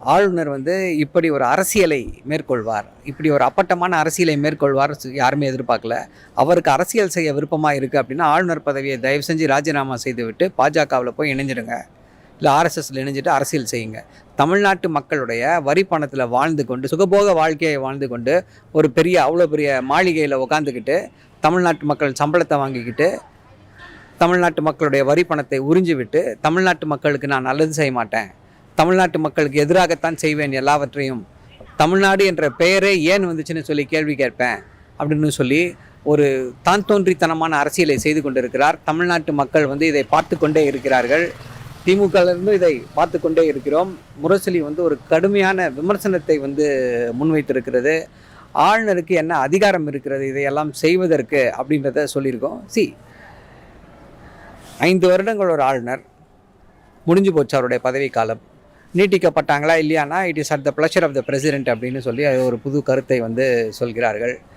ஆளுநர் வந்து இப்படி ஒரு அரசியலை மேற்கொள்வார் இப்படி ஒரு அப்பட்டமான அரசியலை மேற்கொள்வார் யாருமே எதிர்பார்க்கல. அவருக்கு அரசியல் செய்ய விருப்பமாக இருக்குது அப்படின்னா ஆளுநர் பதவியை தயவு செஞ்சு ராஜினாமா செய்துவிட்டு பாஜகவில் போய் இணைஞ்சிடுங்க. இல்லை ஆர்எஸ்எஸ்ல இணைஞ்சிட்டு அரசியல் செய்யுங்க. தமிழ்நாட்டு மக்களுடைய வரி பணத்தில் வாழ்ந்து கொண்டு சுகபோக வாழ்க்கையை வாழ்ந்து கொண்டு ஒரு பெரிய அவ்வளோ பெரிய மாளிகையில் உட்காந்துக்கிட்டு தமிழ்நாட்டு மக்கள் சம்பளத்தை வாங்கிக்கிட்டு தமிழ்நாட்டு மக்களுடைய வரி பணத்தை உறிஞ்சி விட்டு தமிழ்நாட்டு மக்களுக்கு நான் நல்லது செய்ய மாட்டேன். தமிழ்நாட்டு மக்களுக்கு எதிராகத்தான் செய்வேன் எல்லாவற்றையும். தமிழ்நாடு என்ற பெயரே ஏன் வந்துச்சுன்னு சொல்லி கேள்வி கேட்பேன். அப்படின்னு சொல்லி ஒரு தான் தோன்றித்தனமான அரசியலை செய்து கொண்டிருக்கிறார். தமிழ்நாட்டு மக்கள் வந்து இதை பார்த்து கொண்டே இருக்கிறார்கள் திமுகலேருந்து இதை பார்த்து கொண்டே இருக்கிறோம். முரசொலி வந்து ஒரு கடுமையான விமர்சனத்தை வந்து முன்வைத்திருக்கிறது. ஆளுநருக்கு என்ன அதிகாரம் இருக்கிறது? இதையெல்லாம் செய்வதற்கு அப்படின்றத சொல்லியிருக்கோம். சி. ஐந்து வருடங்கள் ஒரு ஆளுநர். முடிஞ்சு போச்சு அவருடைய பதவிக்காலம். நீட்டிக்கப்பட்டாங்களா இல்லையானா it is at the pleasure of the president அப்படின்னு சொல்லி அது ஒரு புது கருத்தை வந்து சொல்கிறார்கள்.